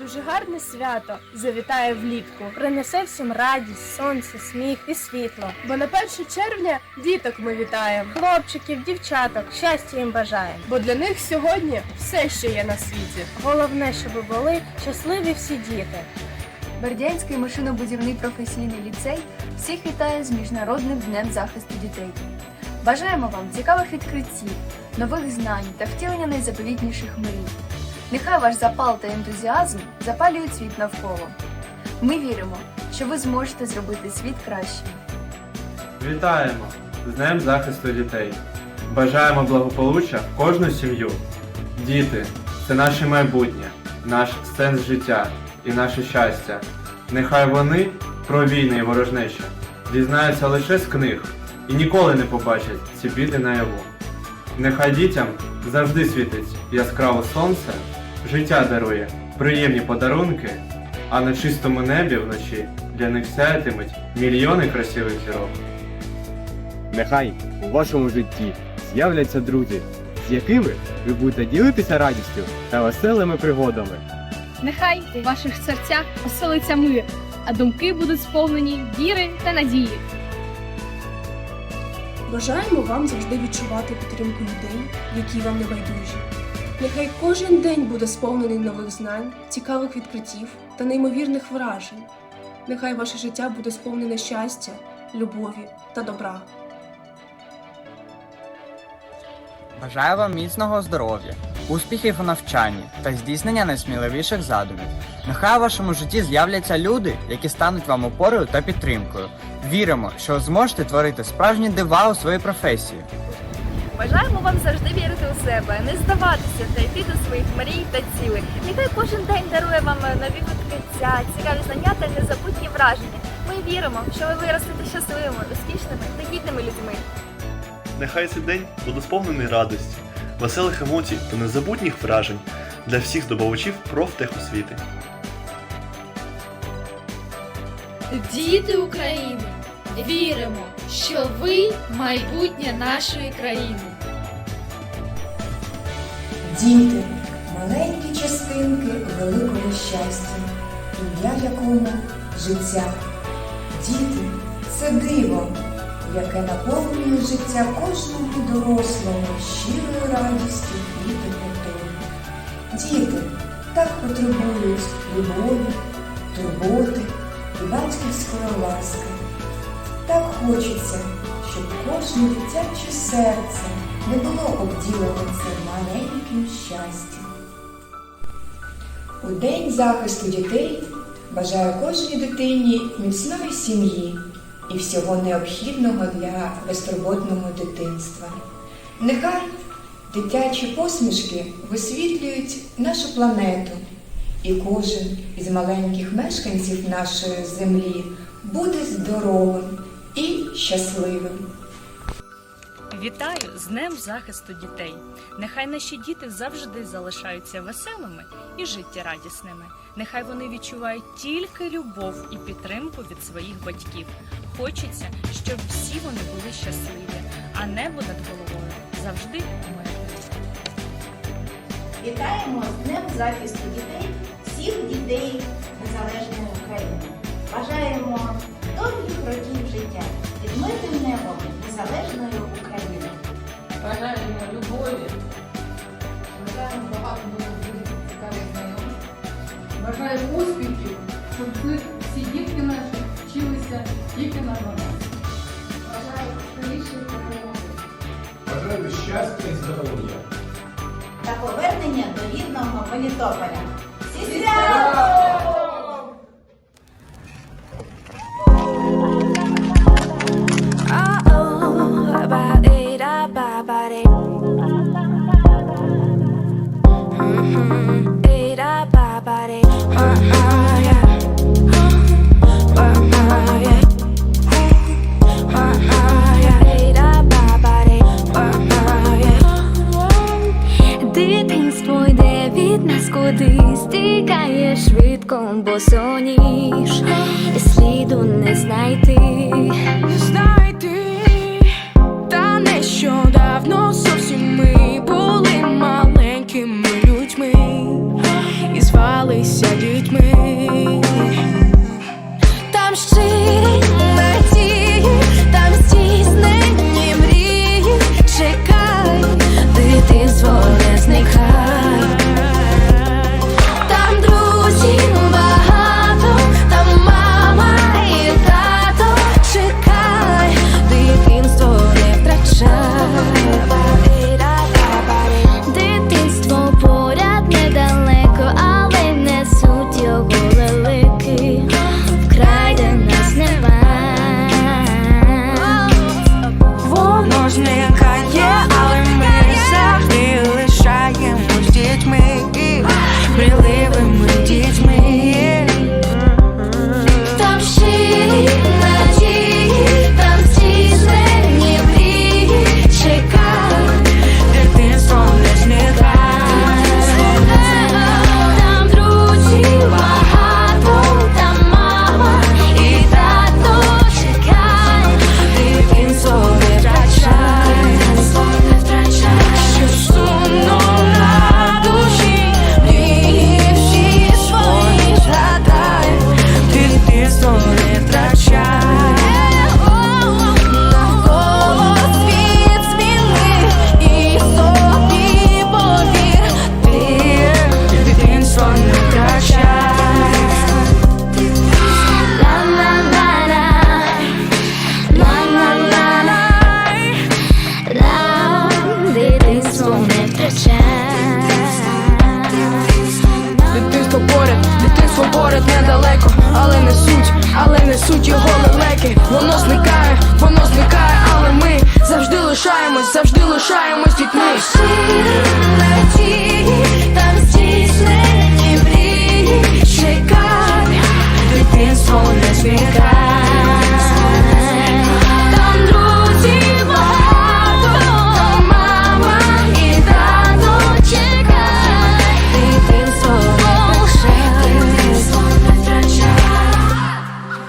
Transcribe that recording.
Дуже гарне свято завітає влітку. Принесе всім радість, сонце, сміх і світло. Бо на 1 червня діток ми вітаємо. Хлопчиків, дівчаток, щастя їм бажаємо. Бо для них сьогодні все, що є на світі. Головне, щоб були щасливі всі діти. Бердянський машинобудівний професійний ліцей всіх вітає з Міжнародним днем захисту дітей. Бажаємо вам цікавих відкриттів, нових знань та втілення найзаповітніших мрій. Нехай ваш запал та ентузіазм запалюють світ навколо. Ми віримо, що ви зможете зробити світ кращим. Вітаємо з Днем захисту дітей. Бажаємо благополуччя в кожну сім'ю. Діти це наше майбутнє, наш сенс життя і наше щастя. Нехай вони про війни і ворожнечі дізнаються лише з книг і ніколи не побачать ці біди наяву. Нехай дітям завжди світить яскраве сонце, життя дарує приємні подарунки, а на чистому небі вночі для них сяятимуть мільйони красивих зірок. Нехай у вашому житті з'являться друзі, з якими ви будете ділитися радістю та веселими пригодами. Нехай у ваших серцях оселиться мир, а думки будуть сповнені віри та надії. Бажаємо вам завжди відчувати підтримку людей, які вам не байдужі. Нехай кожен день буде сповнений нових знань, цікавих відкриттів та неймовірних вражень. Нехай ваше життя буде сповнене щастя, любові та добра. Бажаю вам міцного здоров'я, успіхів у навчанні та здійснення найсміливіших задумів. Нехай у вашому житті з'являться люди, які стануть вам опорою та підтримкою. Віримо, що зможете творити справжні дива у своїй професії. Бажаємо вам завжди вірити у себе, не здаватися та йти до своїх мрій та цілей. Нехай кожен день дарує вам нові відкриття, цікаві знання та незабутні враження. Ми віримо, що ви виростете щасливими, успішними та гідними людьми. Нехай цей день буде сповнений радості, веселих емоцій та незабутніх вражень для всіх здобувачів профтехосвіти. Діти України, віримо, що ви майбутнє нашої країни. Діти маленькі частинки великого щастя, ім'я якому життя. Діти це диво, яке наповнює життя кожному дорослому щирою радістю і теплотою. Діти так потребують любові, турботи і батьківської ласки. Так хочеться, щоб кожне дитяче серце не було обділене цим маленьким щастям. У День захисту дітей бажаю кожній дитині міцної сім'ї і всього необхідного для безтурботного дитинства. Нехай дитячі посмішки висвітлюють нашу планету, і кожен із маленьких мешканців нашої землі буде здоровим і щасливим. Вітаю з Днем захисту дітей. Нехай наші діти завжди залишаються веселими і життєрадісними. Нехай вони відчувають тільки любов і підтримку від своїх батьків. Хочеться, щоб всі вони були щасливі, а небо над головою завжди мирне. Вітаємо з Днем захисту дітей, всіх дітей Незалежної України. Бажаємо довгих років життя тільки на 12. Бажаю щастя і здоров'я. та повернення до рідного Мелітополя. Всі швидко, соніш, і сліду не знайти. Знайти, та нещодавно зовсім ми trying with